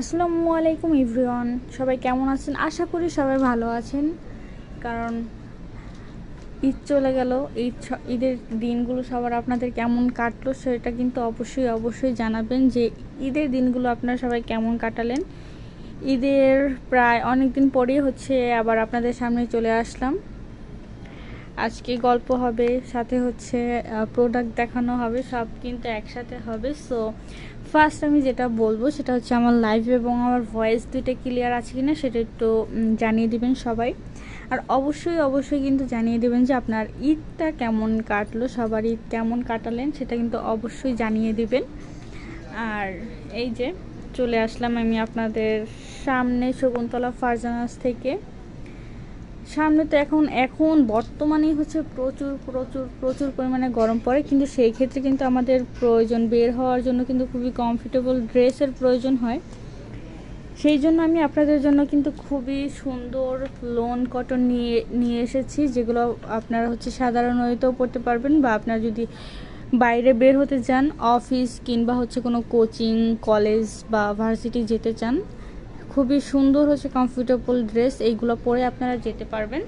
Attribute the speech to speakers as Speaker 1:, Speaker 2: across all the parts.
Speaker 1: আসসালামু আলাইকুম ইভরিওয়ান সবাই কেমন আছেন? আশা করি সবাই ভালো আছেন। কারণ ঈদ চলে গেল। ঈদ ঈদের দিনগুলো সবার আপনাদের কেমন কাটলো সেটা কিন্তু অবশ্যই অবশ্যই জানাবেন যে ঈদের দিনগুলো আপনারা সবাই কেমন কাটালেন। ঈদের প্রায় অনেক দিন পরেই হচ্ছে আবার আপনাদের সামনে চলে আসলাম। আজকে গল্প হবে, সাথে হচ্ছে প্রোডাক্ট দেখানো হবে, সব কিন্তু একসাথে হবে। সো ফার্স্ট আমি যেটা বলব সেটা হচ্ছে আমার লাইভ এবং আমার ভয়েস দুইটা ক্লিয়ার আছে কিনা সেটা একটু জানিয়ে দিবেন সবাই। আর অবশ্যই অবশ্যই কিন্তু জানিয়ে দেবেন যে আপনার ঈদটা কেমন কাটলো, সবার ঈদ কেমন কাটালেন সেটা কিন্তু অবশ্যই জানিয়ে দিবেন। আর এই যে চলে আসলাম আমি আপনাদের সামনে শকুন্তলা ফারজানাস থেকে। সামনে তো এখন এখন বর্তমানেই হচ্ছে প্রচুর প্রচুর প্রচুর পরিমাণে গরম পড়ে। কিন্তু সেই ক্ষেত্রে কিন্তু আমাদের প্রয়োজন, বের হওয়ার জন্য কিন্তু খুবই কমফোর্টেবল ড্রেসের প্রয়োজন হয়। সেই জন্য আমি আপনাদের জন্য কিন্তু খুবই সুন্দর লোন কটন নিয়ে নিয়ে এসেছি, যেগুলো আপনারা হচ্ছে সাধারণত পড়তে পারবেন বা আপনারা যদি বাইরে বের হতে চান অফিস কিংবা হচ্ছে কোনো কোচিং কলেজ বা ভার্সিটি যেতে চান খুবই সুন্দর হচ্ছে কমফোর্টেবল ড্রেস এইগুলো পরে আপনারা যেতে পারবেন।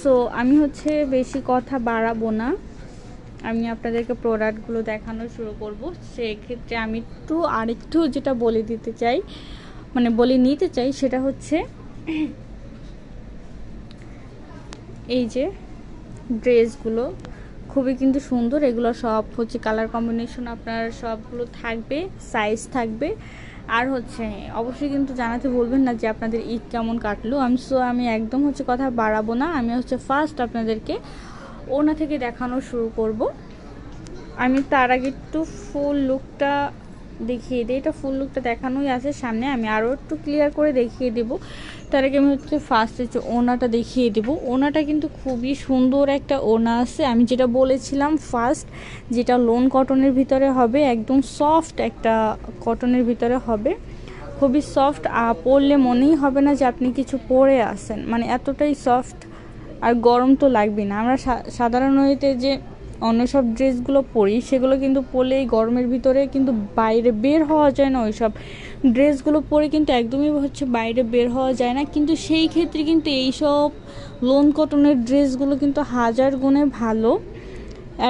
Speaker 1: সো আমি হচ্ছে বেশি কথা বাড়াবো না। আমি আপনাদেরকে প্রোডাক্টগুলো দেখানো শুরু করব। সেক্ষেত্রে আমি একটু আরেকটু যেটা বলে দিতে চাই মানে বলে নিতে চাই, সেটা হচ্ছে এই যে ড্রেসগুলো খুবই কিন্তু সুন্দর। এগুলো সব হচ্ছে কালার কম্বিনেশন আপনার সবগুলো থাকবে সাইজ থাকবে। আর হচ্ছে, অবশ্যই কিন্তু জানাতে বলবেন না যে আপনাদের ঈদ কেমন কাটলো। আমি সো আমি একদম হচ্ছে কথা বাড়াবো না। আমি হচ্ছে ফার্স্ট আপনাদেরকে ওনা থেকে দেখানো শুরু করব। আমি তার আগে একটু ফুল লুকটা দেখিয়ে দিই। এটা ফুল লুকটা দেখানোই আছে সামনে। আমি আরও একটু ক্লিয়ার করে দেখিয়ে দেব। তার আগে আমি হচ্ছে ফার্স্ট হচ্ছে ওনাটা দেখিয়ে দেব। ওনাটা কিন্তু খুবই সুন্দর একটা ওনা আছে। আমি যেটা বলেছিলাম ফার্স্ট যেটা লোন কটনের ভিতরে হবে, একদম সফট একটা কটনের ভিতরে হবে। খুবই সফট পরলে মনেই হবে না যে আপনি কিছু পরে আসেন মানে এতটাই সফট আর গরম তো লাগবে না। আমরা সা- সাধারণত যে অন্য সব ড্রেসগুলো পরি, সেগুলো কিন্তু পরলে এই গরমের ভিতরে কিন্তু বাইরে বের হওয়া যায় না ওই সব ড্রেসগুলো পরে কিন্তু একদমই হচ্ছে বাইরে বের হওয়া যায় না, কিন্তু সেই ক্ষেত্রে কিন্তু এই সব লোন কটনের ড্রেসগুলো কিন্তু হাজার গুণে ভালো।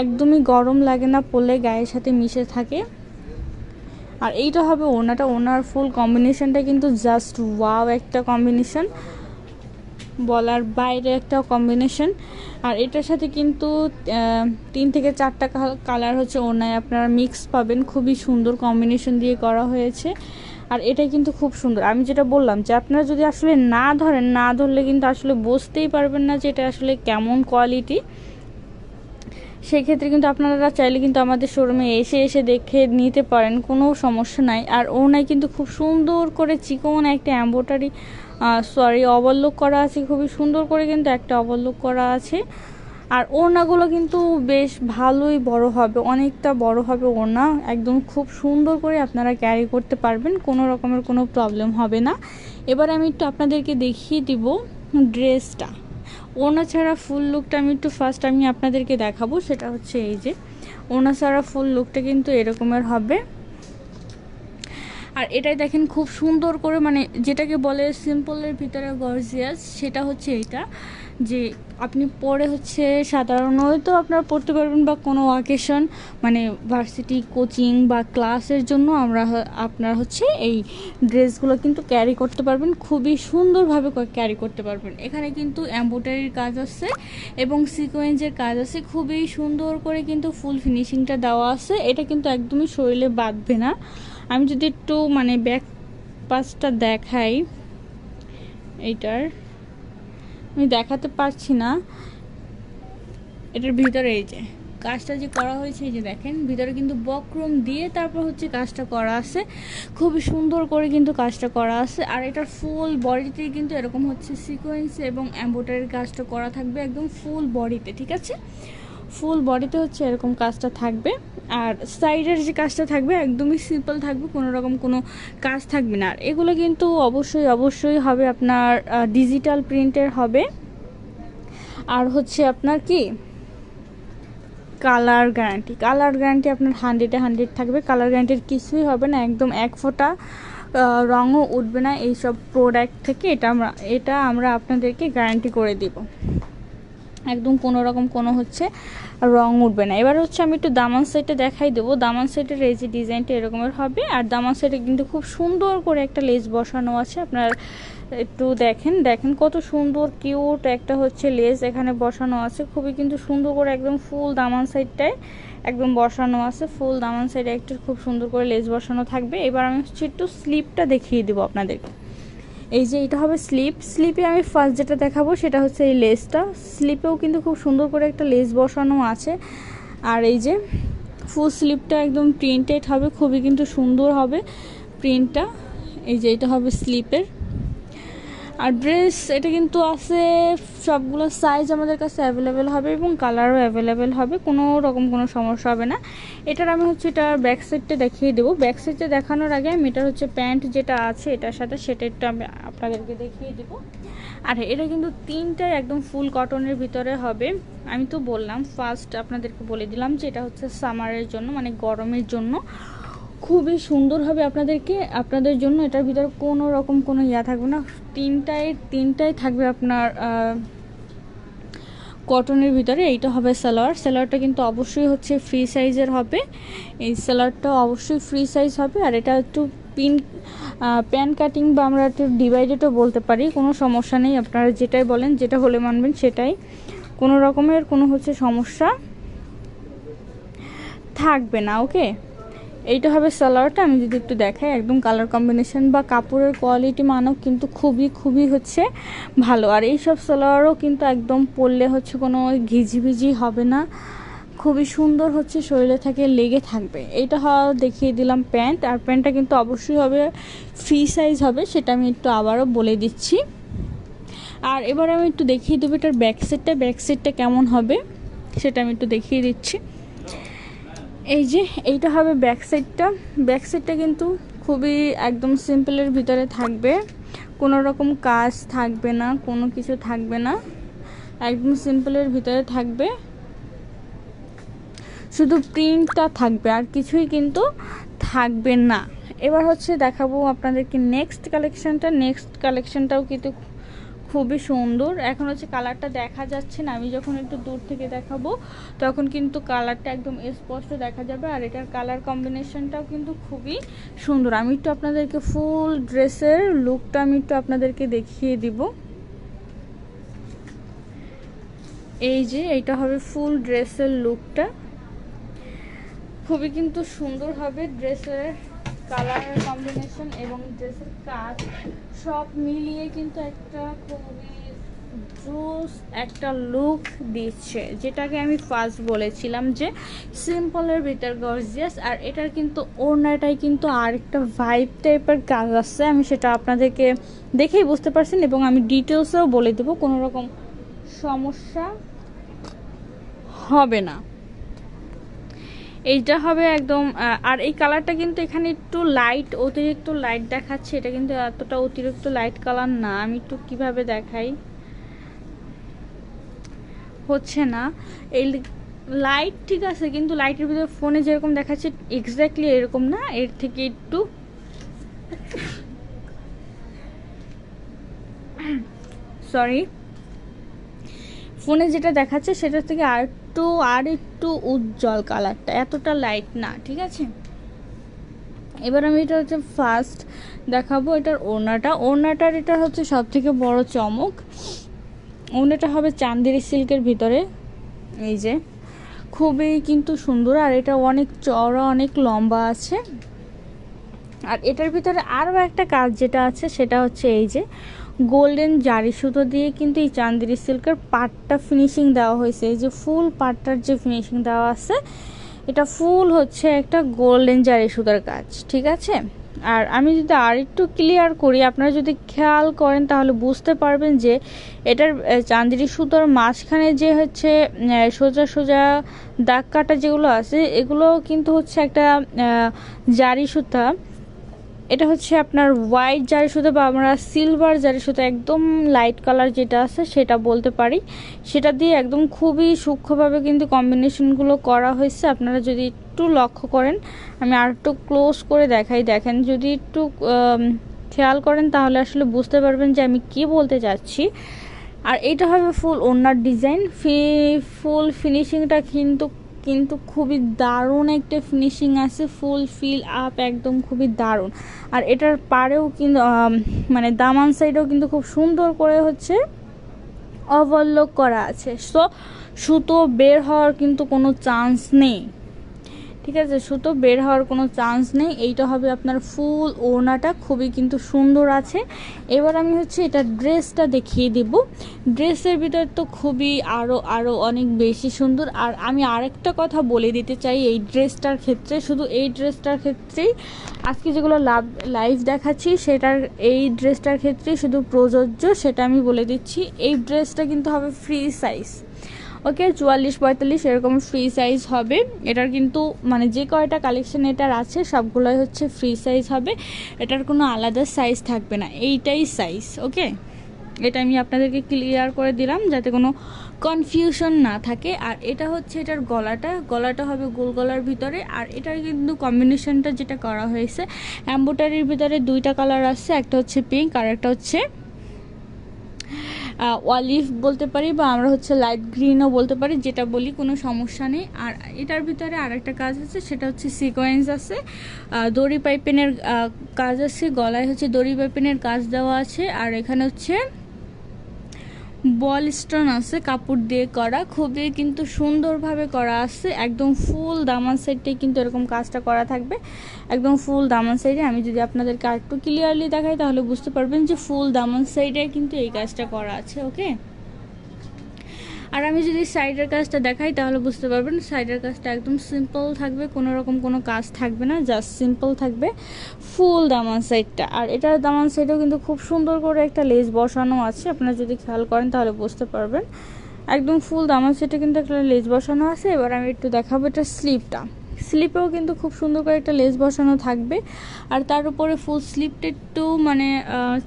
Speaker 1: একদমই গরম লাগে না পরলে গায়ের সাথে মিশে থাকে। আর এইটা হবে ওনাটা, ওনার ফুল কম্বিনেশনটা কিন্তু জাস্ট ওয়াও একটা কম্বিনেশন বলার বাইরে একটা কম্বিনেশন আর এটার সাথে কিন্তু তিন থেকে চারটা কালার হচ্ছে ওনায় আপনারা মিক্স পাবেন। খুবই সুন্দর কম্বিনেশন দিয়ে করা হয়েছে। আর এটা কিন্তু খুব সুন্দর। আমি যেটা বললাম যে, আপনারা যদি আসলে না ধরেন, না ধরলে কিন্তু আসলে বুঝতেই পারবেন না যে এটা আসলে কেমন কোয়ালিটি সেক্ষেত্রে কিন্তু আপনারা চাইলে কিন্তু আমাদের শোরুমে এসে এসে দেখে নিতে পারেন। কোনো সমস্যা নাই। আর ওনায় কিন্তু খুব সুন্দর করে চিকন একটা এম্বোটারি সরি ওভারলুক করা আছে, খুবই সুন্দর করে কিন্তু একটা ওভারলুক করা আছে। আর ওড়নাগুলো কিন্তু বেশ ভালোই বড় হবে, অনেকটা বড় হবে ওড়না। একদম খুব সুন্দর করে আপনারা ক্যারি করতে পারবেন, কোনো রকমের কোনো প্রবলেম হবে না। এবার আমি একটু আপনাদেরকে দেখিয়ে দিব ড্রেসটা ওড়না ছাড়া ফুল লুকটা আমি একটু ফার্স্ট আমি আপনাদেরকে দেখাবো, সেটা হচ্ছে এই যে ওনা ছাড়া ফুল লুকটা কিন্তু এরকমের হবে। আর এটাই দেখেন খুব সুন্দর করে মানে যেটাকে বলে সিম্পলের ভিতরে গর্জিয়াস সেটা হচ্ছে এইটা যে আপনি পরে হচ্ছে সাধারণত আপনারা পড়তে পারবেন বা কোনো অকেশন মানে ভার্সিটি কোচিং বা ক্লাসের জন্য আমরা আপনারা হচ্ছে এই ড্রেসগুলো কিন্তু ক্যারি করতে পারবেন, খুবই সুন্দরভাবে ক্যারি করতে পারবেন। এখানে কিন্তু এম্ব্রয়ডারির কাজ আছে এবং সিকোয়েন্সের কাজ আছে, খুবই সুন্দর করে কিন্তু ফুল ফিনিশিংটা দেওয়া আছে। এটা কিন্তু একদমই শরীরে বাঁধবে না। আমি যদি একটু মানে ব্যাক পাসটা দেখাই, এইটার, আমি দেখাতে পারছি না। এটার ভিতরে এই যে, কাজটা যে করা হয়েছে, এই যে দেখেন, ভিতরে কিন্তু বক্রম দিয়ে তারপর হচ্ছে কাজটা করা আছে। খুবই সুন্দর করে কিন্তু কাজটা করা আছে। আর এটার ফুল বডিতেই কিন্তু এরকম হচ্ছে সিকোয়েন্স এবং এম্বোটারির কাজটা করা থাকবে, একদম ফুল বডিতে ঠিক আছে? ফুল বডিতে হচ্ছে এরকম কাজটা থাকবে। আর সাইডের যে কাজটা থাকবে, একদমই সিম্পল থাকবে, কোনো রকম কোনো কাজ থাকবে না। আর এগুলো কিন্তু অবশ্যই অবশ্যই হবে আপনার ডিজিটাল প্রিন্টের হবে। আর হচ্ছে আপনার কি? কালার গ্যারান্টি কালার গ্যারান্টি আপনার হান্ড্রেডে হান্ড্রেড থাকবে। কালার গ্যারান্টির কিছুই হবে না, একদম এক ফোঁটা রঙও উঠবে না। এইসব প্রোডাক্ট থেকে এটা আমরা এটা আমরা আপনাদেরকে গ্যারান্টি করে দিব। একদম কোনো রকম কোনো হচ্ছে রং উঠবে না। এবার হচ্ছে আমি একটু দামান সেটে দেখাই দেবো। দামান সেটের এই যে ডিজাইনটা এরকমের হবে। আর দামান সেটে কিন্তু খুব সুন্দর করে একটা লেস বসানো আছে। আপনার একটু দেখেন দেখেন কত সুন্দর কিউট একটা হচ্ছে লেস এখানে বসানো আছে। খুবই কিন্তু সুন্দর করে একদম ফুল দামান সাইডটায় একদম বসানো আছে। ফুল দামান সাইডে একটা খুব সুন্দর করে লেস বসানো থাকবে। এবার আমি হচ্ছে একটু স্লিপটা দেখিয়ে দেবো আপনাদেরকে। এই যে এটা হবে স্লিপ স্লিপে আমি ফার্স্ট যেটা দেখাবো সেটা হচ্ছে এই লেসটা স্লিপেও কিন্তু খুব সুন্দর করে একটা লেস বসানো আছে। আর এই যে ফুল স্লিপটা একদম প্রিন্টেড হবে, খুবই কিন্তু সুন্দর হবে প্রিন্টটা এই যে এটা হবে স্লিপের আর ড্রেস এটা কিন্তু আছে, সবগুলো সাইজ আমাদের কাছে অ্যাভেলেবেল হবে এবং কালারও অ্যাভেলেবেল হবে, কোনো রকম কোনো সমস্যা হবে না। এটার আমি হচ্ছে এটার ব্যাক সাইডটা দেখিয়ে দেবো। ব্যাক সাইডটা দেখানোর আগে আমি এটার হচ্ছে প্যান্ট যেটা আছে, এটার সাথে সেটা একটু আমি আপনাদেরকে দেখিয়ে দেবো। আর এটা কিন্তু তিনটাই একদম ফুল কটনের ভিতরে হবে। আমি তো বললাম ফার্স্ট আপনাদেরকে বলে দিলাম যে এটা হচ্ছে সামারের জন্য মানে গরমের জন্য। খুবই সুন্দর হবে আপনাদেরকে। আপনাদের জন্য এটার ভিতরে কোনো রকম কোনো ইয়া থাকবে না। তিনটায় তিনটায় থাকবে আপনার কটনের ভিতরে। এইটা হবে সালোয়ার। সালোয়ারটা কিন্তু অবশ্যই হচ্ছে ফ্রি সাইজের হবে। এই সালোয়ারটা অবশ্যই ফ্রি সাইজ হবে। আর এটা একটু পিন প্যান কাটিং বা আমরা একটু ডিভাইডেডও বলতে পারি। কোনো সমস্যা নেই। আপনারা যেটাই বলেন, যেটা হলে মানবেন, সেটাই। কোনো রকমের কোনো হচ্ছে সমস্যা থাকবে না ওকে এইটা হবে সালোয়ারটা, আমি যদি একটু দেখাই, একদম কালার কম্বিনেশন বা কাপড়ের কোয়ালিটি মানও কিন্তু খুবই খুবই হচ্ছে ভালো। আর এইসব সালোয়ারও কিন্তু একদম পরলে হচ্ছে কোনো ঘিজিভিজি হবে না, খুবই সুন্দর হচ্ছে, শরীরে থেকে, লেগে থাকবে। এইটা দেখিয়ে দিলাম প্যান্ট, আর প্যান্টটা কিন্তু অবশ্যই হবে ফ্রি সাইজ হবে, সেটা আমি একটু আবারও বলে দিচ্ছি। আর এবার আমি একটু দেখিয়ে দেবো এটার ব্যাক সাইডটা ব্যাক কেমন হবে, সেটা আমি একটু দেখিয়ে দিচ্ছি। এই যে, এইটা হবে ব্যাক সাইডটা ব্যাক সাইডটা কিন্তু খুবই একদম সিম্পলের ভিতরে থাকবে। কোনো রকম কাজ থাকবে না, কোনো কিছু থাকবে না। একদম সিম্পলের ভিতরে থাকবে। শুধু প্রিন্টটা থাকবে, আর কিছুই কিন্তু থাকবে না। এবার হচ্ছে দেখাবো আপনাদেরকে নেক্সট কালেকশানটা নেক্সট কালেকশানটাও কিন্তু খুবই সুন্দর। এখন হচ্ছে কালারটা দেখা যাচ্ছে না। আমি যখন একটু দূর থেকে দেখাবো, তখন কিন্তু কালারটা একদম স্পষ্ট দেখা যাবে। আর এটার কালার কম্বিনেশনটাও কিন্তু খুবই সুন্দর। আমি একটু আপনাদেরকে ফুল ড্রেসের লুকটা আমি একটু আপনাদেরকে দেখিয়ে দিব। এই যে এইটা হবে ফুল ড্রেসের লুকটা খুবই কিন্তু সুন্দর হবে ড্রেসের কালারের কম্বিনেশন এবং ড্রেসের কাজ সব মিলিয়ে কিন্তু একটা খুবই জোস একটা লুক দিচ্ছে। যেটাকে আমি ফার্স্ট বলেছিলাম যে সিম্পলের ভিতর গর্জিয়াস আর এটার কিন্তু ওড়নাটাই কিন্তু আরেকটা ভাইব টাইপের কাজ আছে। আমি সেটা আপনাদেরকে দেখেই বুঝতে পারছেন এবং আমি ডিটেলসেও বলে দেবো, কোনো রকম সমস্যা হবে না। এইটা হবে একদম আর এই কালারটা কিন্তু এখানে একটু লাইট অতিরিক্ত লাইট দেখাচ্ছে। এটা কিন্তু এতটা অতিরিক্ত লাইট কালার না। আমি একটু কীভাবে দেখাই? হচ্ছে না। এই লাইট ঠিক আছে, কিন্তু লাইটের ভিতরে ফোনে যেরকম দেখাচ্ছে এক্স্যাক্টলি এরকম না। এর থেকে একটু সরি ফোনে যেটা দেখাচ্ছে সেটা থেকে আর একটু আর একটু উজ্জ্বল কালারটা, এতটা লাইট না, ঠিক আছে? এবার আমি এটা হচ্ছে ফার্স্ট দেখাবো, এটার ওড়নাটা। ওড়নাটার এটা হচ্ছে সব থেকে বড় চমক। ওড়নাটা হবে চান্দেরি সিল্কের ভিতরে। এই যে, খুবই কিন্তু সুন্দর, আর এটা অনেক চওড়া, অনেক লম্বা আছে। আর এটার ভিতরে আরও একটা কাজ যেটা আছে, সেটা হচ্ছে এই যে গোল্ডেন জারি সুতো দিয়ে কিন্তু এই চান্দেরি সিল্কের পাটটা ফিনিশিং দেওয়া হয়েছে। এই যে ফুল পাটটার যে ফিনিশিং দেওয়া আছে, এটা ফুল হচ্ছে একটা গোল্ডেন জারি সুতার কাজ, ঠিক আছে? আর আমি যদি আর একটু ক্লিয়ার করি, আপনারা যদি খেয়াল করেন, তাহলে বুঝতে পারবেন যে এটার চান্দেরি সুতোর মাঝখানে যে হচ্ছে সোজা সোজা দাগ কাটা যেগুলো আছে, এগুলো কিন্তু হচ্ছে একটা জারি সুতা। এটা হচ্ছে আপনার হোয়াইট জারি সুতো বা আমরা সিলভার জারি সুতো একদম লাইট কালার যেটা আছে সেটা বলতে পারি। সেটা দিয়ে একদম খুবই সূক্ষ্মভাবে কিন্তু কম্বিনেশনগুলো করা হয়েছে। আপনারা যদি একটু লক্ষ্য করেন, আমি আর একটু ক্লোজ করে দেখাই। দেখেন, যদি একটু খেয়াল করেন তাহলে আসলে বুঝতে পারবেন যে আমি কি বলতে চাচ্ছি আর এটা হবে ফুল ওনার ডিজাইন ফি ফুল ফিনিশিংটা কিন্তু কিন্তু খুবই দারুণ একটা ফিনিশিং আছে ফুল ফিল আপ একদম খুবই দারুণ। আর এটার পারেও কিন্তু মানে দামান সাইডেও কিন্তু খুব সুন্দর করে হচ্ছে ওভারলোক করা আছে। সো সুতো বের হওয়ার কিন্তু কোনো চান্স নেই। ঠিক আছে, সুতো বের হওয়ার কোনো চান্স নেই। এইটা হবে আপনার ফুল ওড়নাটা, খুবই কিন্তু সুন্দর আছে। এবার আমি হচ্ছে এটা ড্রেসটা দেখিয়ে দেব। ড্রেসের ভিতর তো খুবই আরও আরও অনেক বেশি সুন্দর। আর আমি আরেকটা কথা বলে দিতে চাই, এই ড্রেসটার ক্ষেত্রে। শুধু এই ড্রেসটার ক্ষেত্রেই আজকে যেগুলো লাভ লাইভ দেখাচ্ছি, সেটার, এই ড্রেসটার ক্ষেত্রেই শুধু প্রযোজ্য, সেটা আমি বলে দিচ্ছি। এই ড্রেসটা কিন্তু হবে ফ্রি সাইজ ওকে চুয়াল্লিশ পঁয়তাল্লিশ এরকম ফ্রি সাইজ হবে। এটার কিন্তু মানে যে কয়টা কালেকশন এটার আছে, সবগুলোই হচ্ছে ফ্রি সাইজ হবে। এটার কোনো আলাদা সাইজ থাকবে না, এইটাই সাইজ ওকে এটা আমি আপনাদেরকে ক্লিয়ার করে দিলাম যাতে কোনো কনফিউশন না থাকে। আর এটা হচ্ছে এটার গলাটা গলাটা হবে গোল গলার ভিতরে। আর এটার কিন্তু কম্বিনেশনটা যেটা করা হয়েছে অ্যাম্বোটারির ভিতরে দুইটা কালার আছে, একটা হচ্ছে পিঙ্ক আর একটা হচ্ছে অলিভ বলতে পারি বা আমরা হচ্ছে লাইট গ্রিনও বলতে পারি, যেটা বলি, কোনো সমস্যা নেই। আর এটার ভিতরে আর একটা কাজ আছে, সেটা হচ্ছে সিকোয়েন্স আছে। দড়ি পাইপেনের কাজ আছে, গলায় হচ্ছে দড়ি পাইপেনের কাজ দেওয়া আছে। আর এখানে হচ্ছে বল স্টোন আছে, কাপড় দিয়ে করা, খুবই কিন্তু সুন্দরভাবে করা আছে। একদম ফুল দামান সাইডটাই কিন্তু এরকম কাজটা করা থাকবে। একদম ফুল দামান সাইডে আমি যদি আপনাদেরকে আর একটু ক্লিয়ারলি দেখাই, তাহলে বুঝতে পারবেন যে ফুল দামান সাইডে কিন্তু এই কাজটা করা আছে ওকে আর আমি যদি সাইডের কাজটা দেখাই, তাহলে বুঝতে পারবেন সাইডের কাজটা একদম সিম্পল থাকবে, কোনো রকম কোনো কাজ থাকবে না জাস্ট সিম্পল থাকবে ফুল দামান সাইডটা আর এটার দামান সাইডেও কিন্তু খুব সুন্দর করে একটা লেস বসানো আছে, আপনারা যদি খেয়াল করেন তাহলে বুঝতে পারবেন। একদম ফুল দামান সাইডে কিন্তু একটা লেস বসানো আছে, এবার আমি একটু দেখাবো এটা স্লিপটা স্লিপেও কিন্তু খুব সুন্দর করে একটা লেস বসানো থাকবে। আর তার উপরে ফুল স্লিপটা একটু মানে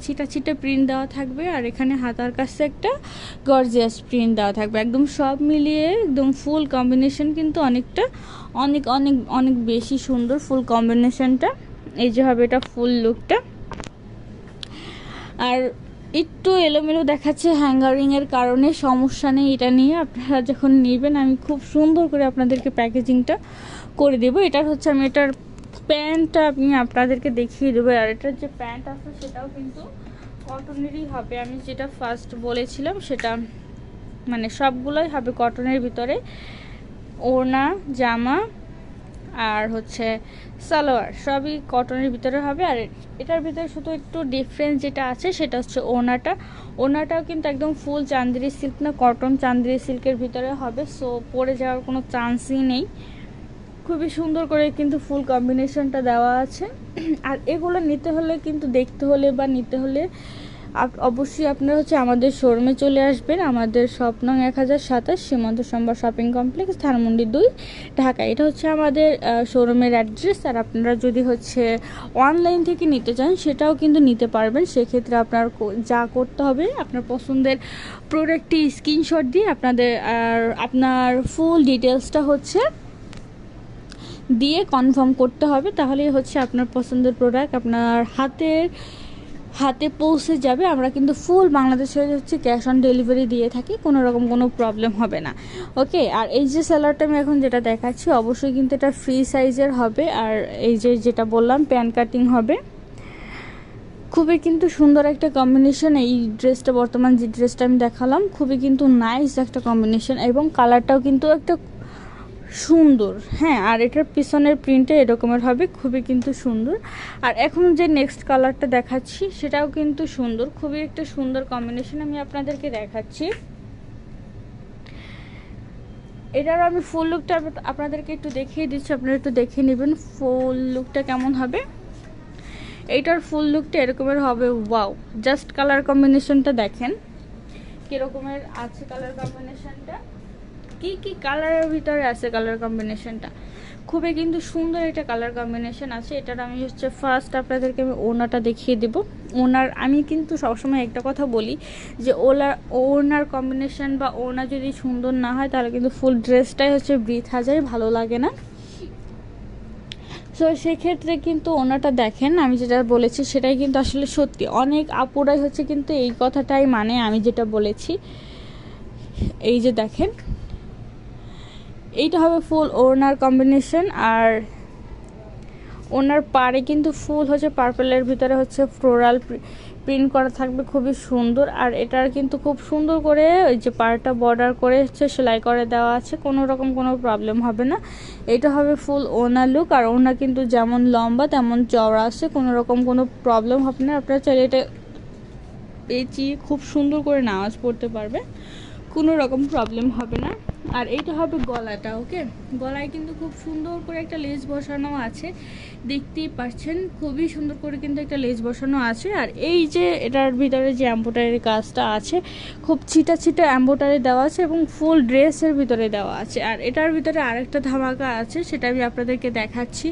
Speaker 1: ছিটা ছিটা প্রিন্ট দেওয়া থাকবে। আর এখানে হাতার কাছে একটা গর্জিয়াস প্রিন্ট দেওয়া থাকবে। একদম সব মিলিয়ে একদম ফুল কম্বিনেশন কিন্তু অনেকটা, অনেক অনেক অনেক বেশি সুন্দর ফুল কম্বিনেশনটা এই যে হবে এটা ফুল লুকটা আর একটু এলোমেলো দেখাচ্ছে হ্যাঙ্গারিংয়ের কারণে, সমস্যা নেই এটা নিয়ে। আপনারা যখন নেবেন, আমি খুব সুন্দর করে আপনাদেরকে প্যাকেজিংটা করে দেবো। এটার হচ্ছে আমি এটার প্যান্টটা আমি আপনাদেরকে দেখিয়ে দেবো। আর এটার যে প্যান্ট আছে সেটাও কিন্তু কটনেরই হবে। আমি যেটা ফার্স্ট বলেছিলাম সেটা মানে সবগুলোই হবে কটনের ভিতরে। ওড়না, জামা আর হচ্ছে সালোয়ার সবই কটনের ভিতরে হবে। আর এটার ভিতরে শুধু একটু ডিফারেন্স যেটা আছে সেটা হচ্ছে ওনাটা ওনাটাও কিন্তু একদম ফুল চান্দেরি সিল্ক না কটন চান্দেরি সিল্কের ভিতরে হবে। সো পরে যাওয়ার কোনো চান্সই নেই। খুবই সুন্দর করে কিন্তু ফুল কম্বিনেশনটা দেওয়া আছে। আর এগুলো নিতে হলে কিন্তু দেখতে হলে বা নিতে হলে অবশ্যই আপনারা হচ্ছে আমাদের শোরুমে চলে আসবেন। আমাদের স্বপ্ন এক হাজার সাতাশ সীমান্ত সম্বার শপিং কমপ্লেক্স ধানমন্ডি দুই, ঢাকা। এটা হচ্ছে আমাদের শোরুমের অ্যাড্রেস আর আপনারা যদি হচ্ছে অনলাইন থেকে নিতে চান, সেটাও কিন্তু নিতে পারবেন। সেক্ষেত্রে আপনার যা করতে হবে, আপনার পছন্দের প্রোডাক্টটি স্ক্রিনশট দিয়ে আপনাদের, আর আপনার ফুল ডিটেলসটা হচ্ছে দিয়ে কনফার্ম করতে হবে, তাহলেই হচ্ছে আপনার পছন্দের প্রোডাক্ট আপনার হাতের, হাতে পৌঁছে যাবে। আমরা কিন্তু ফুল বাংলাদেশে হচ্ছে ক্যাশ অন ডেলিভারি দিয়ে থাকি, কোনো রকম কোনো প্রবলেম হবে না। ওকে আর এই যে স্যালাডটা আমি এখন যেটা দেখাচ্ছি, অবশ্যই কিন্তু এটা ফ্রি সাইজের হবে। আর এই যে যেটা বললাম প্যান কাটিং হবে। খুবই কিন্তু সুন্দর একটা কম্বিনেশন এই ড্রেসটা বর্তমান যে ড্রেসটা আমি দেখালাম, খুবই কিন্তু নাইস একটা কম্বিনেশন এবং কালারটাও কিন্তু একটা সুন্দর। হ্যাঁ আর এটার পিছনের প্রিন্টটা এরকমের হবে, খুবই কিন্তু সুন্দর। আর এখন যে নেক্সট কালারটা দেখাচ্ছি, সেটাও কিন্তু সুন্দর। খুবই একটা সুন্দর কম্বিনেশন আমি আপনাদেরকে দেখাচ্ছি। এটারও আমি ফুল লুকটা আপনাদেরকে একটু দেখিয়ে দিচ্ছি, আপনারা একটু দেখে নেবেন ফুল লুকটা কেমন হবে। এইটার ফুল লুকটা এরকমের হবে ওয়াও জাস্ট কালার কম্বিনেশনটা দেখেন। কীরকমের আছে কালার কম্বিনেশনটা কি কি কালারের ভিতরে আছে কালার কম্বিনেশনটা খুবই কিন্তু সুন্দর একটা কালার কম্বিনেশন আছে। এটার আমি হচ্ছে ফার্স্ট আপনাদেরকে আমি ওনাটা দেখিয়ে দেব। ওনার, আমি কিন্তু সবসময় একটা কথা বলি যে ওলার ওনার কম্বিনেশন বা ওনা যদি সুন্দর না হয়, তাহলে কিন্তু ফুল ড্রেসটাই হচ্ছে বৃথা যায়, ভালো লাগে না। সো সেক্ষেত্রে কিন্তু ওনাটা দেখেন, আমি যেটা বলেছি সেটাই কিন্তু আসলে সত্যি। অনেক আপুরাই হচ্ছে কিন্তু এই কথাটাই মানে আমি যেটা বলেছি। এই যে দেখেন এইটা হবে ফুল ওনার কম্বিনেশন আর ওনার পাড়ে কিন্তু ফুল হচ্ছে পার্পেলের ভিতরে হচ্ছে ফ্লোরাল প্রিন্ট করা থাকবে খুবই সুন্দর আর এটার কিন্তু খুব সুন্দর করে ওই যে পাড়টা বর্ডার করে হচ্ছে সেলাই করে দেওয়া আছে, কোনো রকম কোনো প্রবলেম হবে না। এটা হবে ফুল ওনা লুক আর ওনা কিন্তু যেমন লম্বা তেমন চওড়া আছে, কোনো রকম কোনো প্রবলেম হবে না। আপনারা চাইলে এটা পেঁচিয়ে খুব সুন্দর করে নামাজ পড়তে পারবে কোনো রকম প্রবলেম হবে না। আর এইটা হবে গলাটা ওকে গলায় কিন্তু খুব সুন্দর করে একটা লেস বসানো আছে। দেখতেই পাচ্ছেন, খুবই সুন্দর করে কিন্তু একটা লেস বসানো আছে। আর এই যে এটার ভিতরে যে অ্যাম্বোটারির কাজটা আছে, খুব ছিটা ছিটা অ্যাম্বোটারি দেওয়া আছে এবং ফুল ড্রেসের ভিতরে দেওয়া আছে। আর এটার ভিতরে আরেকটা ধামাকা আছে, সেটা আমি আপনাদেরকে দেখাচ্ছি।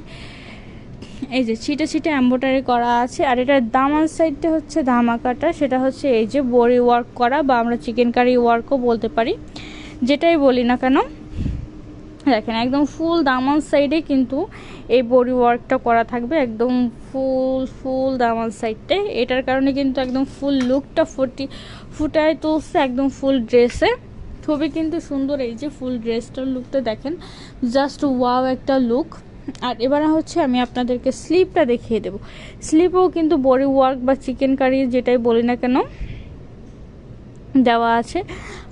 Speaker 1: এই যে ছিটে ছিটে এম্বোটারি করা আছে, আর এটার দামাল সাইডটা হচ্ছে ধামাকাটা, সেটা হচ্ছে এই যে বড়ি ওয়ার্ক করা, বা আমরা চিকেন কারি ওয়ার্কও বলতে পারি। যেটাই বলি না কেন, দেখেন একদম ফুল দামাল সাইডে কিন্তু এই বডি ওয়ার্কটা করা থাকবে, একদম ফুল ফুল দামাল সাইডে এটার কারণে কিন্তু একদম ফুল লুকটা ফুটি, ফুটায় তুলছে একদম ফুল ড্রেসে খুবই কিন্তু সুন্দর এই যে ফুল ড্রেসটার লুকটা দেখেন জাস্ট ওয়াও একটা লুক আর এবার হচ্ছে আমি আপনাদেরকে স্লিপটা দেখিয়ে দেব। স্লিপও কিন্তু বডি ওয়ার্ক বা চিকেন কারি যেটাই বলি না কেন, দেওয়া আছে।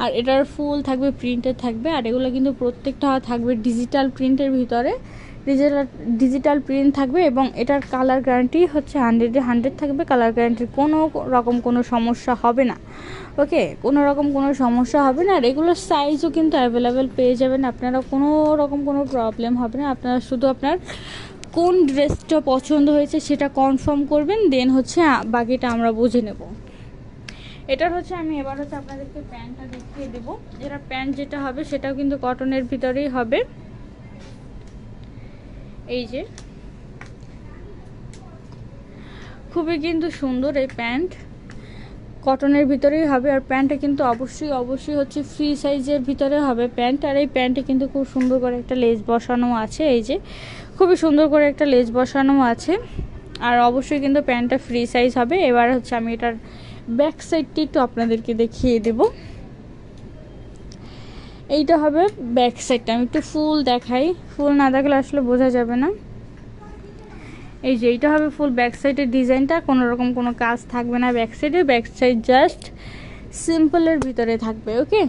Speaker 1: আর এটার ফুল থাকবে প্রিন্টের থাকবে। আর এগুলো কিন্তু প্রত্যেকটা থাকবে ডিজিটাল প্রিন্টের ভিতরে। ডিজিটাল ডিজিটাল প্রিন্ট থাকবে এবং এটার কালার গ্যারান্টি হচ্ছে হান্ড্রেডে হান্ড্রেড থাকবে। কালার গ্যারান্টির কোনো রকম কোনো সমস্যা হবে না। ওকে কোনো রকম কোনো সমস্যা হবে না। আর সাইজও কিন্তু অ্যাভেলেবেল পেয়ে যাবেন। আপনারা কোনো রকম কোনো প্রবলেম হবে না। আপনারা শুধু আপনার কোন ড্রেসটা পছন্দ হয়েছে সেটা কনফার্ম করবেন। দেন হচ্ছে বাকিটা আমরা বুঝে নেব। এটার হচ্ছে, আমি এবার হচ্ছে আপনাদেরকে প্যান্টটা দেখিয়ে দেবো। এটা প্যান্ট যেটা হবে সেটাও কিন্তু কটনের ভিতরেই হবে। এই যে। খুবই কিন্তু সুন্দর এই প্যান্ট। কটনের ভিতরেই হবে আর প্যান্টটা কিন্তু অবশ্যই অবশ্যই হচ্ছে ফ্রি সাইজের ভিতরে হবে প্যান্ট। আর এই প্যান্টে কিন্তু খুব সুন্দর করে একটা লেস বসানো আছে, এই যে। খুবই সুন্দর করে একটা লেস বসানো আছে। আর অবশ্যই কিন্তু প্যান্টটা ফ্রি সাইজ হবে। এবার হচ্ছে আমি এটার ব্যাক সাইডটি একটু আপনাদেরকে দেখিয়ে দেব। এইটা হবে ব্যাক সাইডটা আমি একটু ফুল দেখাই। ফুল না দেখলে আসলে বোঝা যাবে না। এই যে এইটা হবে ফুল ব্যাক সাইডের ডিজাইনটা কোনো রকম কোনো কাজ থাকবে না ব্যাক সাইডে ব্যাক সাইড জাস্ট সিম্পলের ভিতরে থাকবে ওকে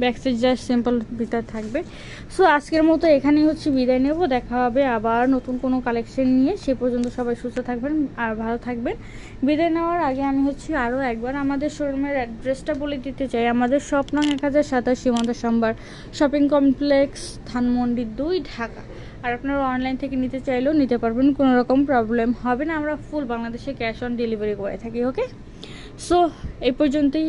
Speaker 1: ব্যাক জাস্ট সিম্পল ভিতর থাকবে। সো আজকের মতো এখানেই হচ্ছে বিদায় নেব। দেখা হবে আবার নতুন কোনো কালেকশন নিয়ে। সে পর্যন্ত সবাই সুস্থ থাকবেন আর ভালো থাকবেন। বিদায় নেওয়ার আগে আমি হচ্ছে আরও একবার আমাদের শোরুমের অ্যাড্রেসটা বলে দিতে চাই। আমাদের স্বপ্ন এক হাজার সাতাশ সীমান্ত সম্বার শপিং কমপ্লেক্স ধানমন্ডি দুই, ঢাকা। আর আপনারা অনলাইন থেকে নিতে চাইলেও নিতে পারবেন, কোনো রকম প্রবলেম হবে না। আমরা ফুল বাংলাদেশে ক্যাশ অন ডেলিভারি করে থাকি ওকে সো এই পর্যন্তই।